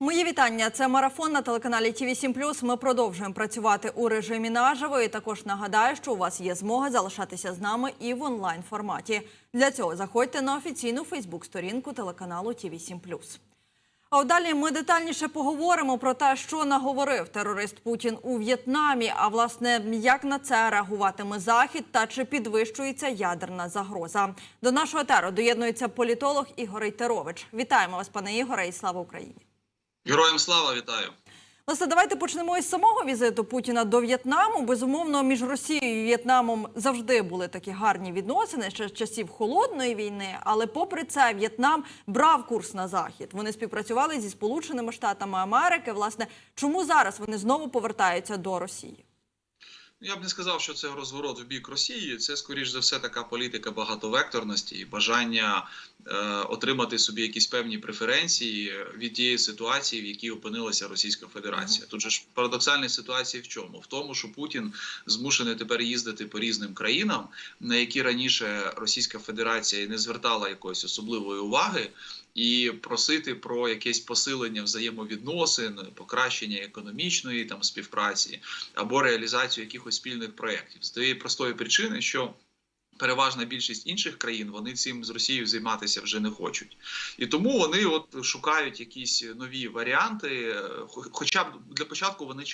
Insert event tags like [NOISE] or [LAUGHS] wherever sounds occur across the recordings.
Мої вітання. Це марафон на телеканалі ТІВІ 7 Ми продовжуємо працювати у режимі наживо. І також нагадаю, що у вас є змога залишатися з нами і в онлайн форматі. Для цього заходьте на офіційну Фейсбук-сторінку телеканалу ТІВІ 7 А далі ми детальніше поговоримо про те, що наговорив терорист Путін у В'єтнамі. А власне, як на це реагуватиме Захід та чи підвищується ядерна загроза. До нашого етеру доєднується політолог Ігор Рейтерович. Вітаємо вас, пане Ігоре, і слава Україні. Героям слава вітаю. Власне, давайте почнемо із самого візиту Путіна до В'єтнаму. Безумовно, між Росією і В'єтнамом завжди були такі гарні відносини ще з часів холодної війни. Але, попри це, В'єтнам брав курс на захід. Вони співпрацювали зі Сполученими Штатами Америки. Власне, чому зараз вони знову повертаються до Росії? Я б не сказав, що це розворот в бік Росії. Це скоріш за все така політика багатовекторності і бажання отримати собі якісь певні преференції від тієї ситуації, в якій опинилася Російська Федерація. Тут же ж парадоксальна ситуація в чому? В тому, що Путін змушений тепер їздити по різним країнам, на які раніше Російська Федерація не звертала якоїсь особливої уваги. І просити про якесь посилення взаємовідносин, покращення економічної там співпраці або реалізацію якихось спільних проєктів з тієї простої причини, що переважна більшість інших країн вони цим з Росією займатися вже не хочуть, і тому вони от шукають якісь нові варіанти. Хоча б для початку вони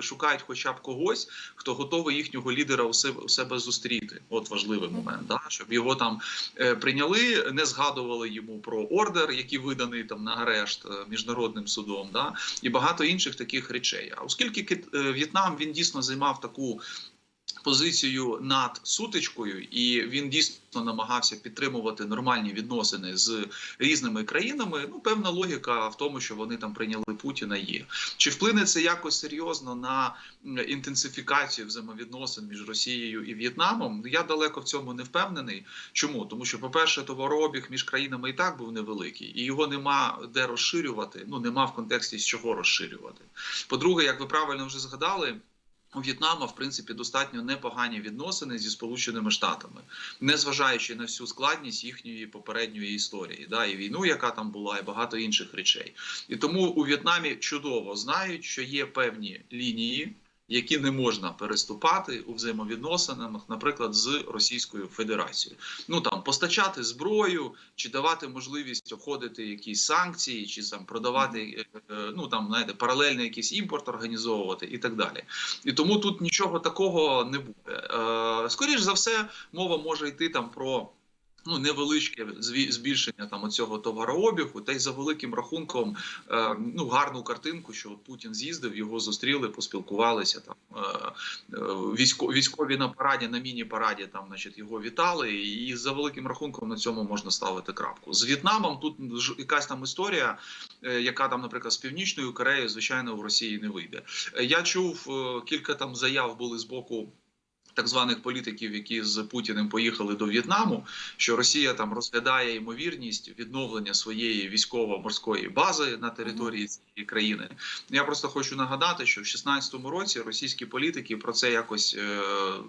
шукають, хоча б когось, хто готовий їхнього лідера у себе, у себе зустріти. От важливий момент, да? щоб його там е, прийняли, не згадували йому про ордер, який виданий там на арешт міжнародним судом, да і багато інших таких речей. А оскільки В'єтнам він дійсно займав таку позицію над сутичкою, і він дійсно намагався підтримувати нормальні відносини з різними країнами. Ну, певна логіка в тому, що вони там прийняли Путіна. Є чи вплине це якось серйозно на інтенсифікацію взаємовідносин між Росією і В'єтнамом? Я далеко в цьому не впевнений. Чому тому, що, по перше, товарообіг між країнами і так був невеликий, і його нема де розширювати. Ну нема в контексті з чого розширювати. По-друге, як ви правильно вже згадали. У В'єтнама, в принципі, достатньо непогані відносини зі Сполученими Штатами, незважаючи на всю складність їхньої попередньої історії, да, і війну, яка там була, і багато інших речей. І тому у В'єтнамі чудово знають, що є певні лінії. Які не можна переступати у взаємовідносинах, наприклад, з Російською Федерацією, ну там постачати зброю, чи давати можливість обходити якісь санкції, чи там продавати ну там знаєте, паралельний якийсь імпорт організовувати і так далі. І тому тут нічого такого не буде. Скоріш за все, мова може йти там про. Ну, невеличке збільшення там оцього товарообігу, та й за великим рахунком е, ну гарну картинку, що от Путін з'їздив, його зустріли, поспілкувалися там е, військо, військові на параді, на міні-параді там, значить, його вітали. І за великим рахунком на цьому можна ставити крапку. З В'єтнамом тут якась там історія, е, яка там, наприклад, з північною Кореєю, звичайно, в Росії не вийде. Я чув кілька там заяв були з боку. Так званих політиків, які з Путіним поїхали до В'єтнаму, що Росія там розглядає ймовірність відновлення своєї військово-морської бази на території цієї країни. Я просто хочу нагадати, що в 16-му році російські політики про це якось е,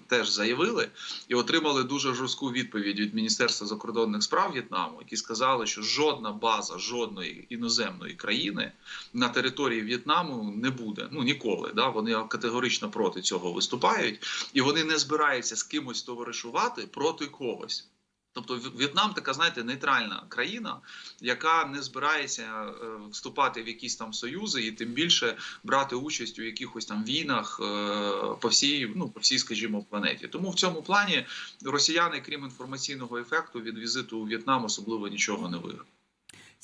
теж заявили і отримали дуже жорстку відповідь від Міністерства закордонних справ В'єтнаму, які сказали, що жодна база жодної іноземної країни на території В'єтнаму не буде. Ну ніколи. Да вони категорично проти цього виступають, і вони не збирається з кимось товаришувати проти когось. Тобто В'єтнам така, знаєте, нейтральна країна, яка не збирається вступати в якісь там союзи і тим більше брати участь у якихось там війнах по всій, ну по всій, скажімо, планеті. Тому в цьому плані росіяни, крім інформаційного ефекту від візиту у В'єтнам, особливо нічого не виграли.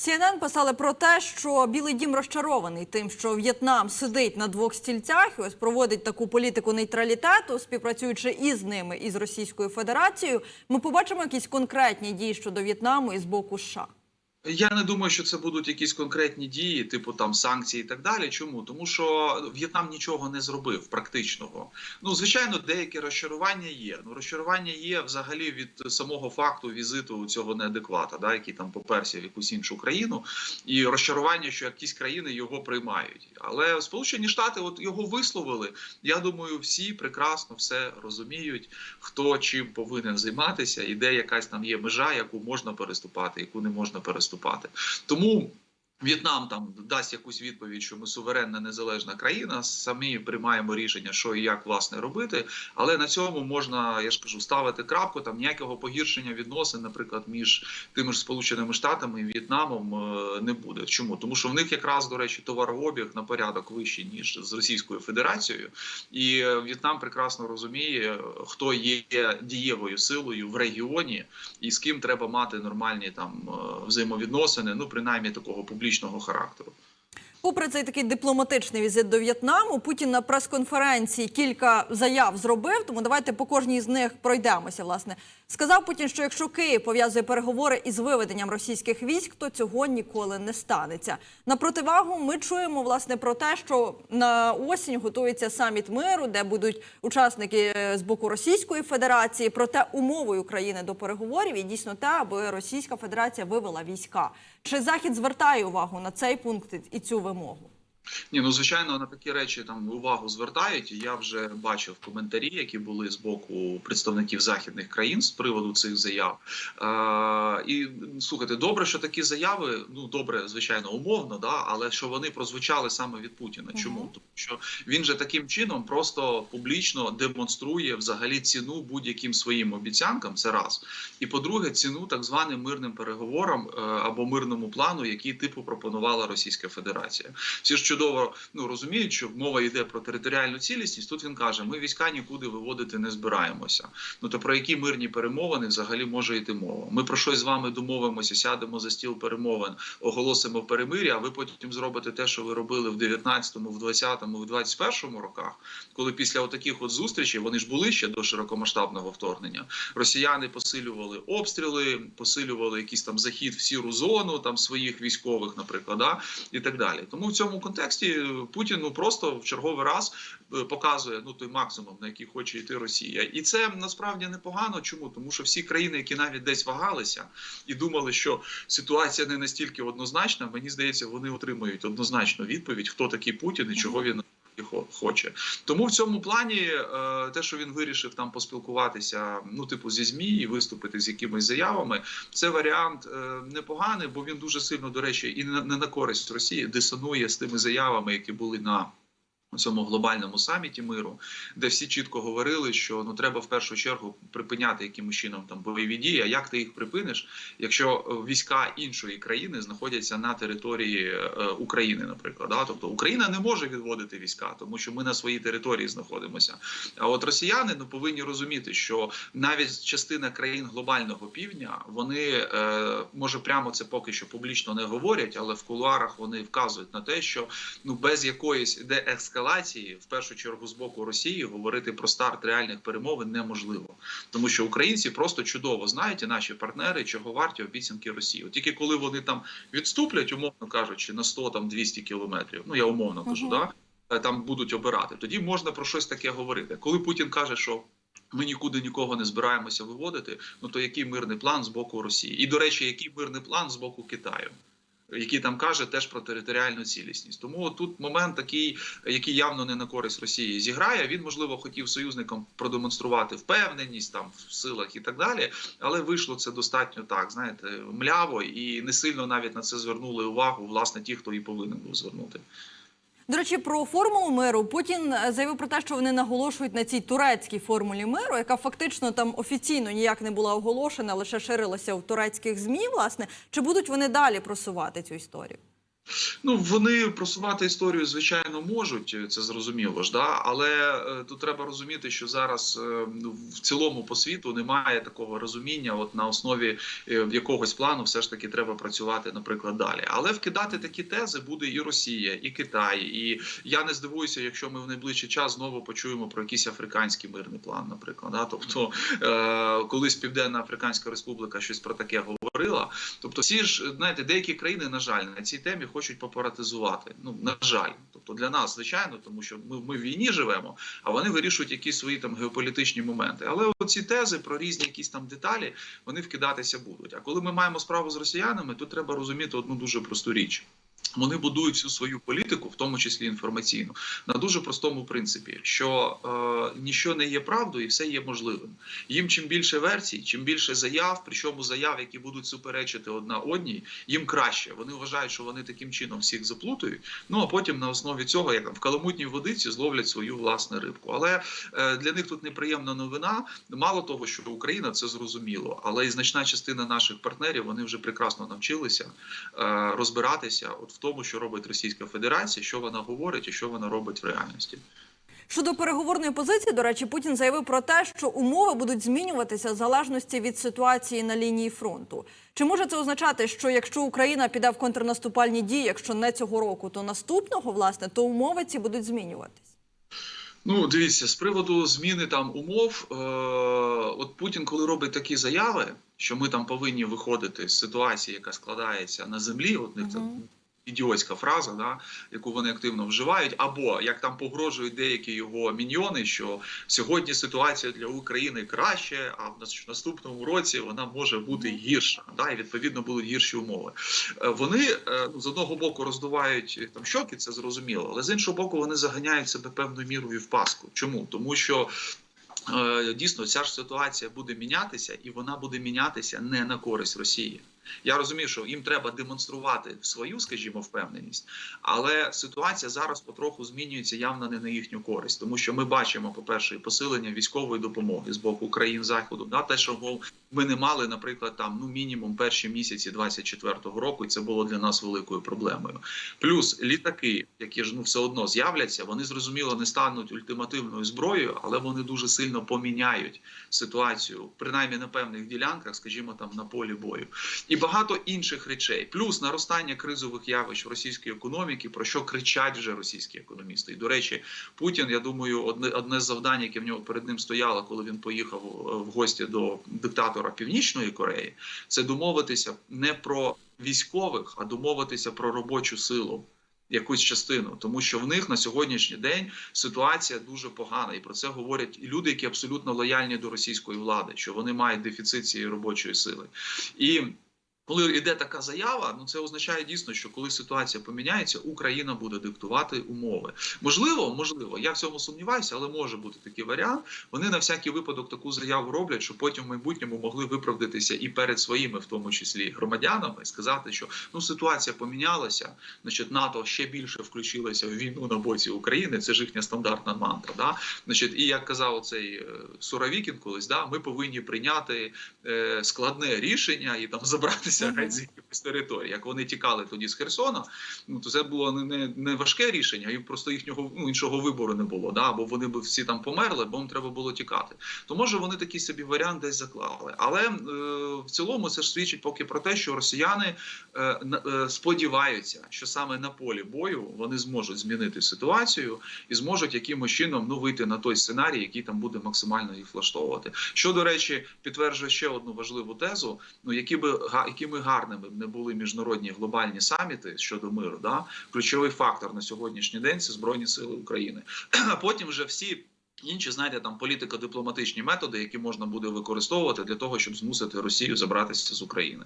CNN писали про те, що Білий Дім розчарований тим, що В'єтнам сидить на двох стільцях і ось проводить таку політику нейтралітету, співпрацюючи із ними і з Російською Федерацією. Ми побачимо якісь конкретні дії щодо В'єтнаму і з боку США. Я не думаю, що це будуть якісь конкретні дії, типу там санкції і так далі. Чому тому, що В'єтнам нічого не зробив практичного. Ну звичайно, деякі розчарування є. Ну розчарування є взагалі від самого факту візиту цього неадеквата, да, який там поперся в якусь іншу країну, і розчарування, що якісь країни його приймають. Але Сполучені Штати, от його висловили. Я думаю, всі прекрасно все розуміють, хто чим повинен займатися, і де якась там є межа, яку можна переступати, яку не можна переступати. Тому В'єтнам там дасть якусь відповідь, що ми суверенна незалежна країна, самі приймаємо рішення, що і як власне робити. Але на цьому можна, я ж кажу, ставити крапку. Там ніякого погіршення відносин, наприклад, між тими ж сполученими штатами і В'єтнамом е, не буде. Чому? Тому що в них якраз до речі товарообіг на порядок вищий ніж з Російською Федерацією, і В'єтнам прекрасно розуміє, хто є дієвою силою в регіоні і з ким треба мати нормальні там е, взаємовідносини, ну принаймні такого публічного характеру. Попри цей такий дипломатичний візит до В'єтнаму, Путін на прес-конференції кілька заяв зробив. Тому давайте по кожній з них пройдемося. Власне сказав Путін, що якщо Київ пов'язує переговори із виведенням російських військ, то цього ніколи не станеться. На противагу ми чуємо власне про те, що на осінь готується саміт миру, де будуть учасники е, з боку Російської Федерації. Проте умовою України до переговорів і дійсно те, аби Російська Федерація вивела війська. Чи захід звертає увагу на цей пункт і цю вимогу? Ні, ну звичайно, на такі речі там увагу звертають. Я вже бачив коментарі, які були з боку представників західних країн з приводу цих заяв. Е, і слухайте, добре, що такі заяви, ну добре, звичайно, умовно, да, але що вони прозвучали саме від Путіна. Чому? Мгм. Тому що він же таким чином просто публічно демонструє взагалі ціну будь-яким своїм обіцянкам. Це раз. І по-друге, ціну так званим мирним переговорам е, або мирному плану, який типу пропонувала Російська Федерація. Всі ж чудово ну розуміють, що мова йде про територіальну цілісність. Тут він каже: ми війська нікуди виводити не збираємося. Ну то про які мирні перемовини взагалі може йти мова? Ми про щось з вами домовимося, сядемо за стіл перемовин, оголосимо перемир'я. А ви потім зробите те, що ви робили в 19-му, в 20-му, в 21-му роках, коли після отаких от зустрічей вони ж були ще до широкомасштабного вторгнення. Росіяни посилювали обстріли, посилювали якийсь там захід в сіру зону там своїх військових, наприклад, да, і так далі. Тому в цьому контексті е, Путін ну просто в черговий раз е, показує ну той максимум, на який хоче йти Росія, і це насправді непогано. Чому тому, що всі країни, які навіть десь вагалися і думали, що ситуація не настільки однозначна, мені здається, вони отримують однозначну відповідь, хто такий Путін і чого він. Хо- Хоче. Тому в цьому плані е, те, що він вирішив там поспілкуватися, ну типу зі змі і виступити з якимись заявами, це варіант е, непоганий, бо він дуже сильно, до речі, і не на користь Росії дисонує з тими заявами, які були на цьому глобальному саміті миру, де всі чітко говорили, що ну треба в першу чергу припиняти якимось чином там бойові дії. А як ти їх припиниш, якщо е, війська іншої країни знаходяться на території е, України, наприклад, да? тобто Україна не може відводити війська, тому що ми на своїй території знаходимося. А от росіяни ну повинні розуміти, що навіть частина країн глобального півдня вони е, може прямо це поки що публічно не говорять, але в кулуарах вони вказують на те, що ну без якоїсь деескалації, в першу чергу з боку Росії, говорити про старт реальних перемовин неможливо, тому що українці просто чудово знають і наші партнери, чого варті обіцянки Росії. От тільки коли вони там відступлять, умовно кажучи, на 100 там 200 кілометрів. Ну я умовно кажу, Мгм. да е, там будуть обирати. Тоді можна про щось таке говорити. Коли Путін каже, що ми нікуди нікого не збираємося виводити. Ну то який мирний план з боку Росії? І до речі, який мирний план з боку Китаю? Який там каже теж про територіальну цілісність, тому тут момент такий, який явно не на користь Росії зіграє. Він можливо хотів союзникам продемонструвати впевненість там в силах і так далі, але вийшло це достатньо так, знаєте, мляво і не сильно навіть на це звернули увагу, власне, ті, хто і повинен був звернути. До речі, про формулу миру Путін е, заявив про те, що вони наголошують на цій турецькій формулі миру, яка фактично там офіційно ніяк не була оголошена, лише ширилася в турецьких змі. Власне, чи будуть вони далі просувати цю історію? Ну вони просувати історію, звичайно, можуть це зрозуміло ж, да але е, тут треба розуміти, що зараз е, ну, в цілому по світу немає такого розуміння. От на основі е, якогось плану, все ж таки треба працювати, наприклад, далі. Але вкидати такі тези буде і Росія, і Китай. І я не здивуюся, якщо ми в найближчий час знову почуємо про якийсь африканський мирний план, наприклад. Да? Тобто, е, колись Південна Африканська Республіка щось про таке говорила. Тобто, всі ж знаєте, деякі країни, на жаль, на цій темі хочуть попаратизувати. Ну на жаль, тобто для нас, звичайно, тому що ми, ми в війні живемо, а вони вирішують якісь свої там геополітичні моменти. Але оці тези про різні якісь там деталі вони вкидатися будуть. А коли ми маємо справу з росіянами, то треба розуміти одну дуже просту річ. Вони будують всю свою політику, в тому числі інформаційну, на дуже простому принципі, що е, ніщо не є правдою і все є можливим. Їм чим більше версій, чим більше заяв, причому заяв, які будуть суперечити одна одній, їм краще. Вони вважають, що вони таким чином всіх заплутають. Ну а потім на основі цього, як там в каламутній водиці, зловлять свою власну рибку. Але е, для них тут неприємна новина. Мало того, що Україна це зрозуміло, але і значна частина наших партнерів вони вже прекрасно навчилися е, розбиратися от в тому, що робить Російська Федерація, що вона говорить і що вона робить в реальності. Щодо переговорної позиції, до речі, Путін заявив про те, що умови будуть змінюватися в залежності від ситуації на лінії фронту. Чи може це означати, що якщо Україна піде в контрнаступальні дії, якщо не цього року, то наступного, власне, то умови ці будуть змінюватись? Ну, дивіться, з приводу зміни там умов, е, от Путін, коли робить такі заяви, що ми там повинні виходити з ситуації, яка складається на землі, от них це Мгм. Ідіотська фраза, да, яку вони активно вживають, або як там погрожують деякі його міньйони, що сьогодні ситуація для України краще, а в наступному році вона може бути гірша. Да, і відповідно будуть гірші умови. Е, Вони е, ну, з одного боку роздувають е, там щоки, це зрозуміло, але з іншого боку, вони заганяють себе певною мірою в паску. Чому? Тому що. Дійсно, ця ж ситуація буде мінятися, і вона буде мінятися не на користь Росії. Я розумію, що їм треба демонструвати свою, скажімо, впевненість, але ситуація зараз потроху змінюється явно не на їхню користь, тому що ми бачимо, по перше, посилення військової допомоги з боку країн заходу. Да, те, що ми не мали, наприклад, там ну мінімум перші місяці 24-го року, і це було для нас великою проблемою. Плюс літаки, які ж ну все одно з'являться, вони зрозуміло не стануть ультимативною зброєю, але вони дуже сильно поміняють ситуацію, принаймні на певних ділянках, скажімо, там на полі бою і багато інших речей, плюс наростання кризових явищ в російській економіці, про що кричать вже російські економісти. І до речі, Путін, я думаю, одне одне з завдань, яке в нього перед ним стояло, коли він поїхав е, в гості до диктатора Північної Кореї, це домовитися не про військових, а домовитися про робочу силу. Якусь частину, тому що в них на сьогоднішній день ситуація дуже погана, і про це говорять люди, які абсолютно лояльні до російської влади, що вони мають дефіцит цієї робочої сили. І коли йде така заява, ну це означає дійсно, що коли ситуація поміняється, Україна буде диктувати умови. Можливо, можливо, я в цьому сумніваюся, але може бути такий варіант. Вони на всякий випадок таку заяву роблять, щоб потім в майбутньому могли виправдатися і перед своїми, в тому числі громадянами, і сказати, що ну ситуація помінялася, значить НАТО ще більше включилося в війну на боці України. Це ж їхня стандартна мантра. Да? Значить, і як казав цей е, Суровікін колись, да, ми повинні прийняти е, складне рішення і там забратися Мгм. геть з якихось територій. Як вони тікали тоді з Херсона, ну то це було не, не, важке рішення, і просто їхнього ну, іншого вибору не було. Да? Бо вони б всі там померли, бо їм треба було тікати. То може вони такий собі варіант десь заклали. Але е, в цілому це ж свідчить поки про те, що росіяни е, е, сподіваються, що саме на полі бою вони зможуть змінити ситуацію і зможуть якимось чином ну вийти на той сценарій, який там буде максимально їх влаштовувати. Що до речі, підтверджує ще одну важливу тезу: ну які би га- якими гарними не були міжнародні глобальні саміти щодо миру, да ключовий фактор на сьогоднішній день це збройні сили України. [CLEARS THROAT] А потім вже всі. Інші, знаєте, там політико-дипломатичні методи, які можна буде використовувати для того, щоб змусити Росію забратися з України.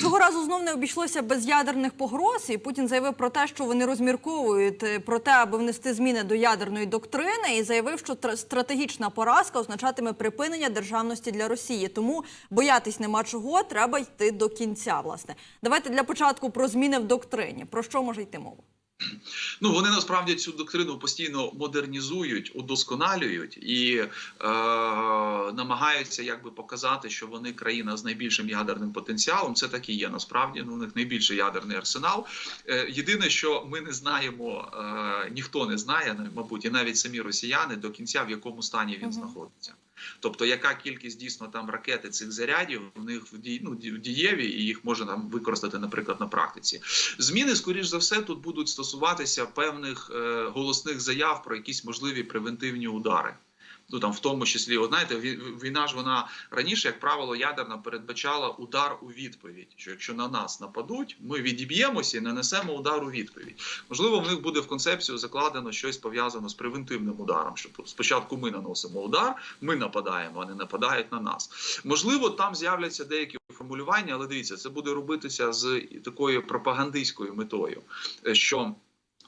Цього разу знов не обійшлося без ядерних погроз, і Путін заявив про те, що вони розмірковують е, про те, аби внести зміни до ядерної доктрини, і заявив, що тр- стратегічна поразка означатиме припинення державності для Росії. Тому боятись нема чого, треба йти до кінця. Власне, давайте для початку про зміни в доктрині. Про що може йти мова? Ну вони насправді цю доктрину постійно модернізують, удосконалюють і е, намагаються якби показати, що вони країна з найбільшим ядерним потенціалом. Це так і є. Насправді ну, у них найбільший ядерний арсенал. Е, єдине, що ми не знаємо, е, ніхто не знає, мабуть, і навіть самі росіяни до кінця в якому стані він знаходиться. Тобто, яка кількість дійсно там ракети цих зарядів в них в ну, дієві, і їх можна там використати, наприклад, на практиці. Зміни, скоріш за все, тут будуть стосуватися певних е, голосних заяв про якісь можливі превентивні удари. Ну там в тому числі, от знаєте, війна ж вона раніше, як правило, ядерна передбачала удар у відповідь. Що якщо на нас нападуть, ми відіб'ємося і нанесемо удар у відповідь. Можливо, в них буде в концепцію закладено щось пов'язане з превентивним ударом. Що спочатку ми наносимо удар, ми нападаємо, а не нападають на нас. Можливо, там з'являться деякі формулювання але дивіться, це буде робитися з такою пропагандистською метою, е, що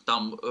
там е,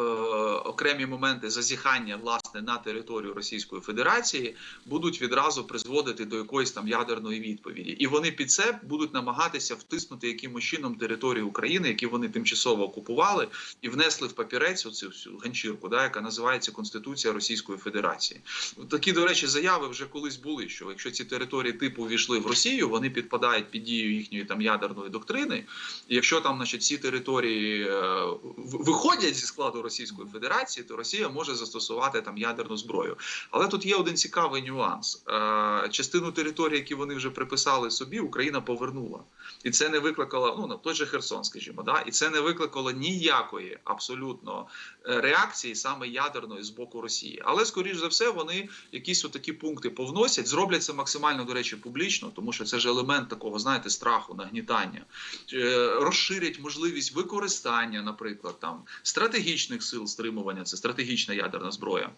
окремі моменти зазіхання власне на територію Російської Федерації будуть відразу призводити до якоїсь там ядерної відповіді, і вони під це будуть намагатися втиснути якимось чином територію України, які вони тимчасово окупували, і внесли в папірець оцю всю ганчірку, да, яка називається Конституція Російської Федерації. Такі, до речі, заяви вже колись були. Що якщо ці території типу війшли в Росію, вони підпадають під дію їхньої там ядерної доктрини. І якщо там, значить, ці території е, виходять зі складу Російської Федерації, то Росія може застосувати там ядерну зброю. Але тут є один цікавий нюанс: Е, частину території, які вони вже приписали собі, Україна повернула, і це не викликало ну на той же Херсон, скажімо, да, і це не викликало ніякої абсолютно е, реакції саме ядерної з боку Росії. Але скоріш за все, вони якісь отакі пункти повносять, зроблять це максимально до речі публічно, тому що це ж елемент такого, знаєте, страху, нагнітання, Е, розширять можливість використання, наприклад, там стратегічних сил стримування, це стратегічна ядерна зброя.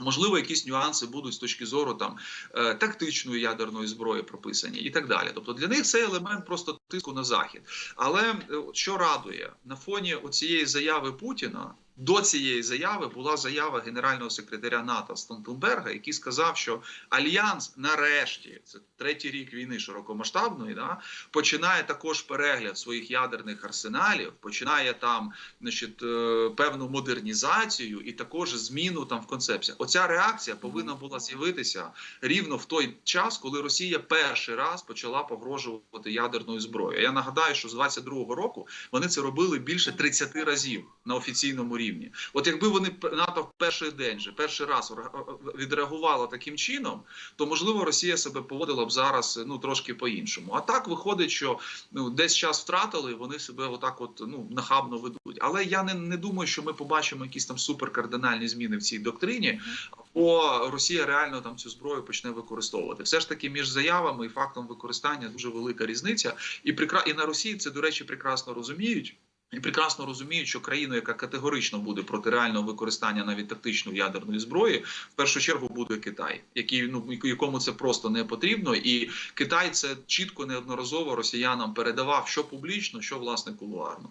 Можливо, якісь нюанси будуть з точки зору там е, тактичної ядерної зброї прописані і так далі. Тобто для них це елемент просто тиску на захід. Але е, що радує на фоні цієї заяви Путіна. До цієї заяви була заява генерального секретаря НАТО Столтенберга, який сказав, що альянс нарешті це третій рік війни широкомасштабної, да, починає також перегляд своїх ядерних арсеналів, починає там значить, е, певну модернізацію і також зміну там в концепціях. Оця реакція повинна була з'явитися рівно в той час, коли Росія перший раз почала погрожувати ядерною зброєю. Я нагадаю, що з 22-го року вони це робили більше 30 разів на офіційному рівні. От якби вони НАТО в перший день же перший раз відреагувала таким чином, то можливо Росія себе поводила б зараз ну трошки по-іншому. А так виходить, що ну десь час втратили, вони себе отак, от ну нахабно ведуть. Але я не, не думаю, що ми побачимо якісь там суперкардинальні зміни в цій доктрині. Бо Росія реально там цю зброю почне використовувати. Все ж таки, між заявами і фактом використання дуже велика різниця. І прекра... і на Росії це, до речі, прекрасно розуміють. І прекрасно розуміють, що країна, яка категорично буде проти реального використання навіть тактичної ядерної зброї, в першу чергу буде Китай, який ну якому це просто не потрібно, і Китай це чітко неодноразово росіянам передавав, що публічно, що власне кулуарно.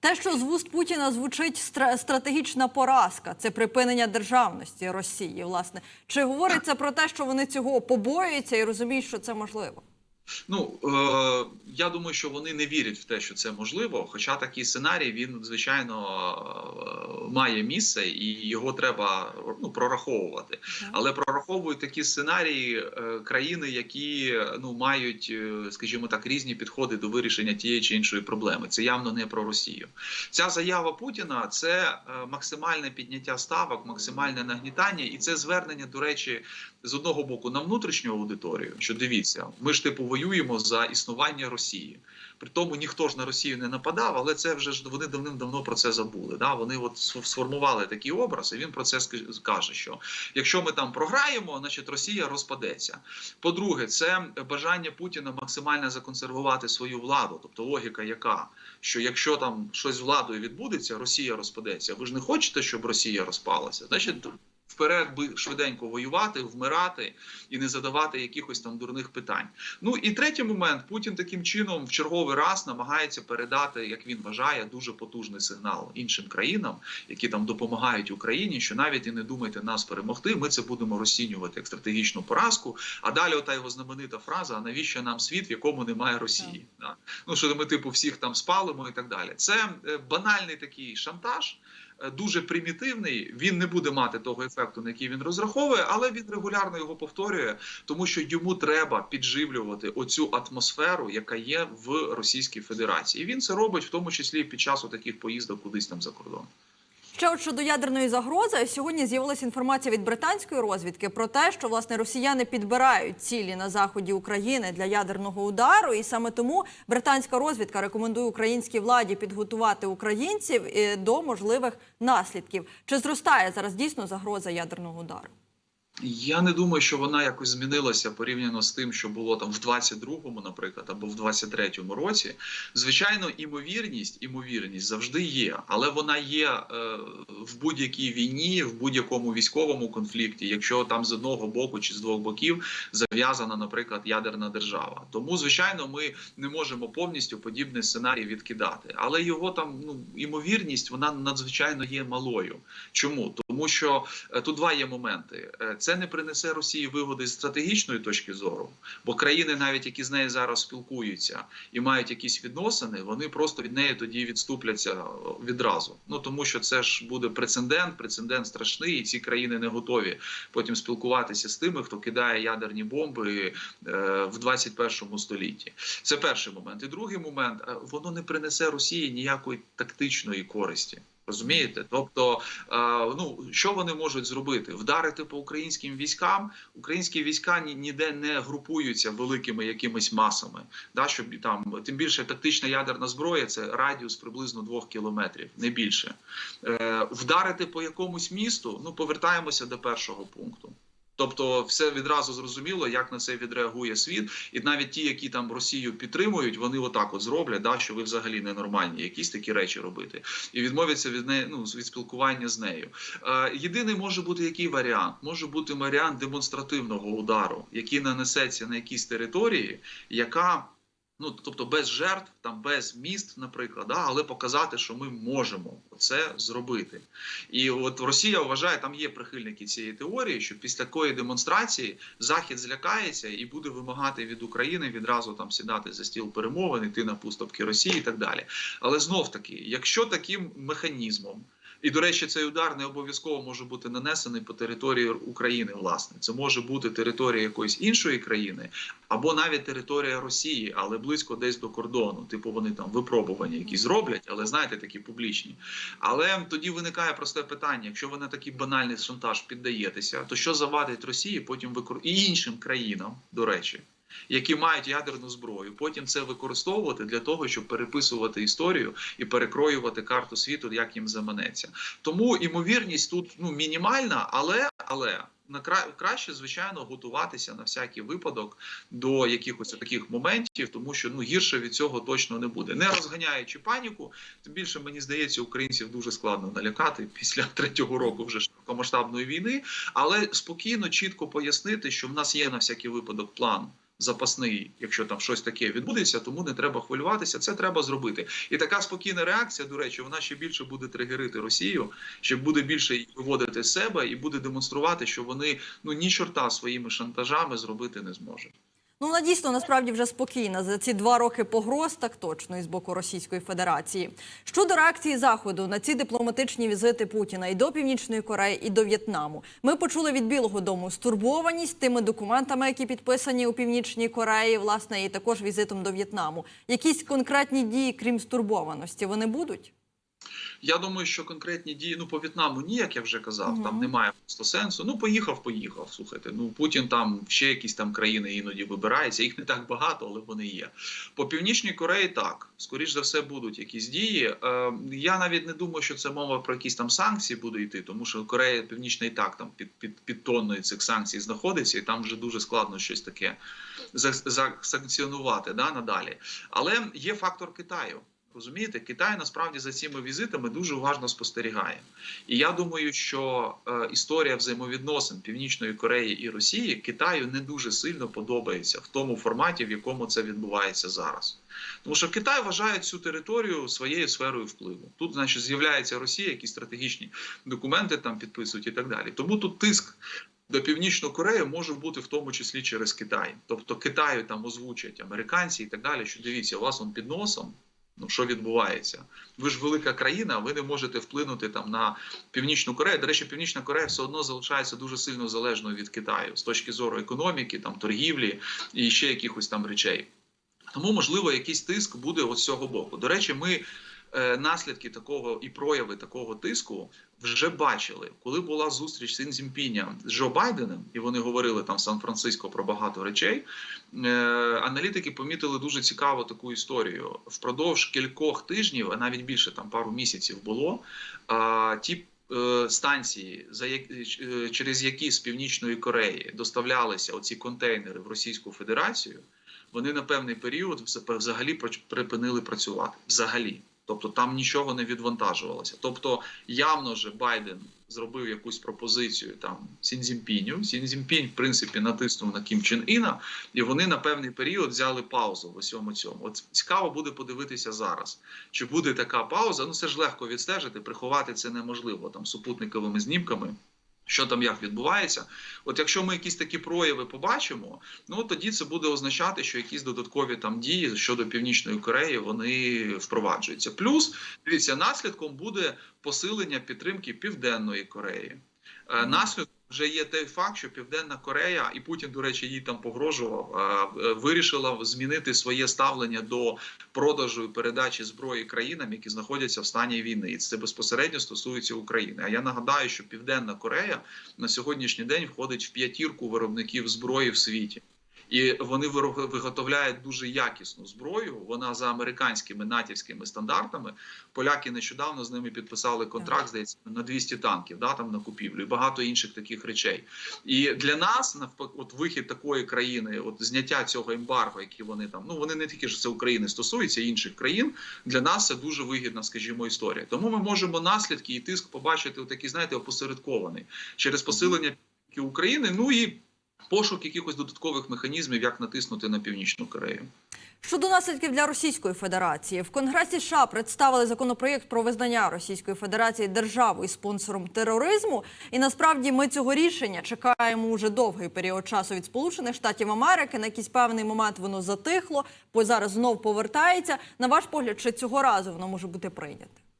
Те, що з вуст Путіна звучить стра- стратегічна поразка, це припинення державності Росії. Власне, чи говориться про те, що вони цього побоюються і розуміють, що це можливо? Ну е, я думаю, що вони не вірять в те, що це можливо. Хоча такий сценарій він звичайно е, має місце, і його треба ну прораховувати. Але прораховують такі сценарії е, країни, які ну мають, е, скажімо так, різні підходи до вирішення тієї чи іншої проблеми. Це явно не про Росію. Ця заява Путіна це е, максимальне підняття ставок, максимальне нагнітання, і це звернення, до речі, з одного боку на внутрішню аудиторію, що дивіться, ми ж типу воюємо за існування Росії. При тому ніхто ж на Росію не нападав, але це вже ж вони давним-давно про це забули. Да? Вони от сформували такий образ, і він про це каже, що якщо ми там програємо, значить Росія розпадеться. По-друге, це бажання Путіна максимально законсервувати свою владу, тобто логіка, яка що якщо там щось з владою відбудеться, Росія розпадеться. Ви ж не хочете, щоб Росія розпалася? Значить, вперед би швиденько воювати, вмирати і не задавати якихось там дурних питань. Ну і третій момент Путін таким чином в черговий раз намагається передати, як він вважає, дуже потужний сигнал іншим країнам, які там допомагають Україні, що навіть і не думайте нас перемогти. Ми це будемо розцінювати як стратегічну поразку. А далі, ота його знаменита фраза: а навіщо нам світ, в якому немає Росії? Да. Ну що ми типу всіх там спалимо і так далі. Це е, банальний такий шантаж. Е, Дуже примітивний, він не буде мати того ефекту, на який він розраховує, але він регулярно його повторює, тому що йому треба підживлювати оцю атмосферу, яка є в Російській Федерації. І він це робить в тому числі під час таких поїздок кудись там за кордон. Ще от щодо ядерної загрози, сьогодні з'явилася інформація від британської розвідки про те, що власне росіяни підбирають цілі на заході України для ядерного удару, і саме тому британська розвідка рекомендує українській владі підготувати українців е, до можливих наслідків. Чи зростає зараз дійсно загроза ядерного удару? Я не думаю, що вона якось змінилася порівняно з тим, що було там в 22-му, наприклад, або в 23-му році. Звичайно, імовірність, імовірність завжди є, але вона є е, в будь-якій війні, в будь-якому військовому конфлікті, якщо там з одного боку чи з двох боків зав'язана, наприклад, ядерна держава. Тому, звичайно, ми не можемо повністю подібний сценарій відкидати, але його там ну імовірність вона надзвичайно є малою. Чому? Тому що е, тут два є моменти. Е, Це не принесе Росії вигоди з стратегічної точки зору, бо країни, навіть які з нею зараз спілкуються і мають якісь відносини, вони просто від неї тоді відступляться е, відразу. Ну тому що це ж буде прецедент, прецедент страшний, і ці країни не готові потім спілкуватися з тими, хто кидає ядерні бомби е, в 21 столітті. Це перший момент. І другий момент е, воно не принесе Росії ніякої тактичної користі. Розумієте? Тобто, е, ну що вони можуть зробити? Вдарити по українським військам. Українські війська ні, ніде не групуються великими якимись масами. Да, щоб там тим більше тактична ядерна зброя це радіус приблизно двох кілометрів, не більше. Е, вдарити по якомусь місту. Ну повертаємося до першого пункту. Тобто, все відразу зрозуміло, як на це відреагує світ, і навіть ті, які там Росію підтримують, вони отак от зроблять, да, що ви взагалі ненормальні, якісь такі речі робити, і відмовляться від неї ну, від спілкування з нею. Е, єдиний може бути який варіант? Може бути варіант демонстративного удару, який нанесеться на якісь території, яка Ну, тобто без жертв, там без міст, наприклад, да, але показати, що ми можемо це зробити. І от Росія вважає, там є прихильники цієї теорії, що після такої демонстрації Захід злякається і буде вимагати від України відразу там сідати за стіл перемовин, йти на пуступки Росії і так далі. Але знов таки, якщо таким механізмом. І, до речі, цей удар не обов'язково може бути нанесений по території України. Власне, це може бути територія якоїсь іншої країни, або навіть територія Росії, але близько десь до кордону. Типу вони там випробування якісь зроблять, але знаєте, такі публічні. Але тоді виникає просте питання: якщо ви на такий банальний шантаж піддаєтеся, то що завадить Росії потім викор... і іншим країнам, до речі. Які мають ядерну зброю, потім це використовувати для того, щоб переписувати історію і перекроювати карту світу, як їм заманеться. Тому імовірність тут ну мінімальна, але але на кра... краще, звичайно, готуватися на всякий випадок до якихось таких моментів, тому що ну гірше від цього точно не буде. Не розганяючи паніку, тим більше мені здається, українців дуже складно налякати після [LAUGHS] третього року вже широкомасштабної війни, але спокійно, чітко пояснити, що в нас є на всякий випадок план запасний, якщо там щось таке відбудеться, тому не треба хвилюватися. Це треба зробити. І така спокійна реакція, до речі, вона ще більше буде тригерити Росію, ще буде більше її виводити з себе і буде демонструвати, що вони ну ні чорта своїми шантажами зробити не зможуть. Ну, вона дійсно насправді вже спокійна за ці два роки погроз, так точно із боку Російської Федерації. Щодо реакції Заходу на ці дипломатичні візити Путіна і до Північної Кореї, і до В'єтнаму, ми почули від Білого Дому стурбованість тими документами, які підписані у Північній Кореї, власне, і також візитом до В'єтнаму. Якісь конкретні дії, крім стурбованості, вони будуть? Я думаю, що конкретні дії ну по В'єтнаму ні, як я вже казав, Мгм. там немає просто сенсу. Ну поїхав, поїхав. Слухайте, ну Путін там ще якісь там країни іноді вибирається. Їх не так багато, але вони є. По північній Кореї так скоріш за все будуть якісь дії. Е, я навіть не думаю, що це мова про якісь там санкції буде йти, тому що Корея Північна і так там під під, під тонною цих санкцій знаходиться, і там вже дуже складно щось таке за- за- да, надалі. Але є фактор Китаю. Розумієте, Китай насправді за цими візитами дуже уважно спостерігає. І я думаю, що е, історія взаємовідносин Північної Кореї і Росії Китаю не дуже сильно подобається в тому форматі, в якому це відбувається зараз. Тому що Китай вважає цю територію своєю сферою впливу. Тут, значить, з'являється Росія, якісь стратегічні документи там підписують і так далі. Тому тут тиск. До Північної Кореї може бути в тому числі через Китай. Тобто Китаю там озвучать американці і так далі, що дивіться, у вас он під носом Ну, що відбувається? Ви ж велика країна, ви не можете вплинути там на Північну Корею. До речі, Північна Корея все одно залишається дуже сильно залежною від Китаю з точки зору економіки, там торгівлі і ще якихось там речей. Тому, можливо, якийсь тиск буде з цього боку. До речі, ми наслідки такого і прояви такого тиску вже бачили, коли була зустріч Сін Цзіньпіня з Джо Байденом, і вони говорили там в Сан-Франциско про багато речей. Е, аналітики помітили дуже цікаву таку історію. Впродовж кількох тижнів, а навіть більше там пару місяців було. Ті е, станції, як, е, через які з північної Кореї доставлялися оці контейнери в Російську Федерацію, вони на певний період взагалі припинили працювати. Взагалі. Тобто там нічого не відвантажувалося. Тобто, явно же Байден зробив якусь пропозицію там Сінзімпіню. Сінзімпінь, в принципі, натиснув на Кім Чен Іна, і вони на певний період взяли паузу в усьому цьому. От цікаво буде подивитися зараз. Чи буде така пауза? Ну це ж легко відстежити, приховати це неможливо там супутниковими знімками. Що там як відбувається? От якщо ми якісь такі прояви побачимо, ну тоді це буде означати, що якісь додаткові там дії щодо північної Кореї вони впроваджуються. Плюс дивіться, наслідком буде посилення підтримки Південної Кореї. Е, Наслідком вже є той факт, що Південна Корея, і Путін, до речі, їй там погрожував, вирішила змінити своє ставлення до продажу і передачі зброї країнам, які знаходяться в стані війни, і це безпосередньо стосується України. А я нагадаю, що Південна Корея на сьогоднішній день входить в п'ятірку виробників зброї в світі. І вони виготовляють дуже якісну зброю. Вона за американськими натівськими стандартами. Поляки нещодавно з ними підписали контракт, здається, на 200 танків, да, там на купівлю і багато інших таких речей. І для нас навпаки, от вихід такої країни, от зняття цього ембарго, які вони там, ну вони не тільки ж це України стосуються інших країн. Для нас це дуже вигідна, скажімо, історія. Тому ми можемо наслідки і тиск побачити, отакий, знаєте, опосередкований через посилення України. Ну і пошук якихось додаткових механізмів, як натиснути на північну Корею. Щодо наслідків для Російської Федерації, в Конгресі США представили законопроєкт про визнання Російської Федерації державою спонсором тероризму. І насправді ми цього рішення чекаємо уже довгий період часу від Сполучених Штатів Америки. На якийсь певний момент воно затихло, бо зараз знов повертається. На ваш погляд, чи цього разу воно може бути прийняте?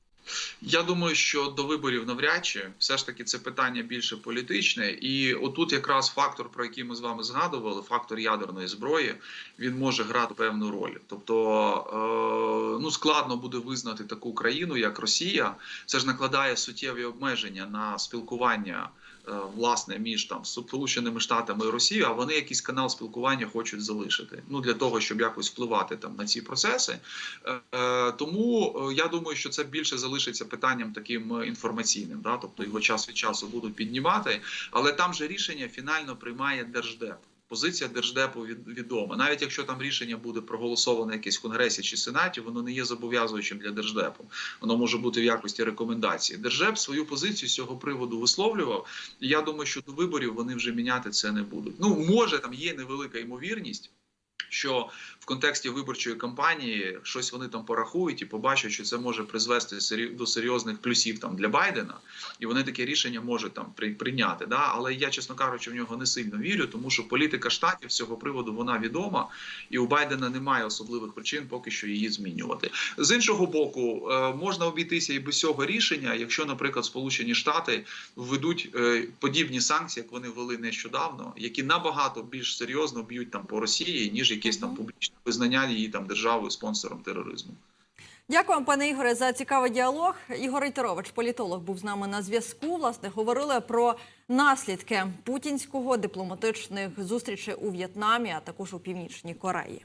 Я думаю, що до виборів навряд чи все ж таки це питання більше політичне, і отут якраз фактор, про який ми з вами згадували, фактор ядерної зброї, він може грати певну роль. Тобто, е, ну складно буде визнати таку країну, як Росія. Це ж накладає суттєві обмеження на спілкування. Е, Власне, між там Сполученими Штатами і Росією, а вони якийсь канал спілкування хочуть залишити. Ну для того, щоб якось впливати там на ці процеси. Е, е, тому я думаю, що це більше залишиться питанням таким інформаційним, да? тобто його час від часу будуть піднімати, але там же рішення фінально приймає держдеп. Позиція держдепу від- відома. Навіть якщо там рішення буде проголосоване якесь в конгресі чи сенаті, воно не є зобов'язуючим для держдепу. Воно може бути в якості рекомендації. Держдеп свою позицію з цього приводу висловлював. І я думаю, що до виборів вони вже міняти це не будуть. Ну може там є невелика ймовірність. Що в контексті виборчої кампанії щось вони там порахують і побачать, що це може призвести до серйозних плюсів там для Байдена, і вони таке рішення можуть там прийняти. Да? Але я, чесно кажучи, в нього не сильно вірю, тому що політика штатів з цього приводу вона відома, і у Байдена немає особливих причин поки що її змінювати. З іншого боку, е, можна обійтися і без цього рішення, якщо, наприклад, Сполучені Штати введуть е, подібні санкції, як вони ввели нещодавно, які набагато більш серйозно б'ють там по Росії, ніж якесь там публічне визнання її там державою спонсором тероризму. Дякую, вам, пане Ігоре, за цікавий діалог. Ігор Рейтерович, політолог, був з нами на зв'язку. Власне, говорили про наслідки путінського дипломатичних зустрічей у В'єтнамі, а також у Північній Кореї.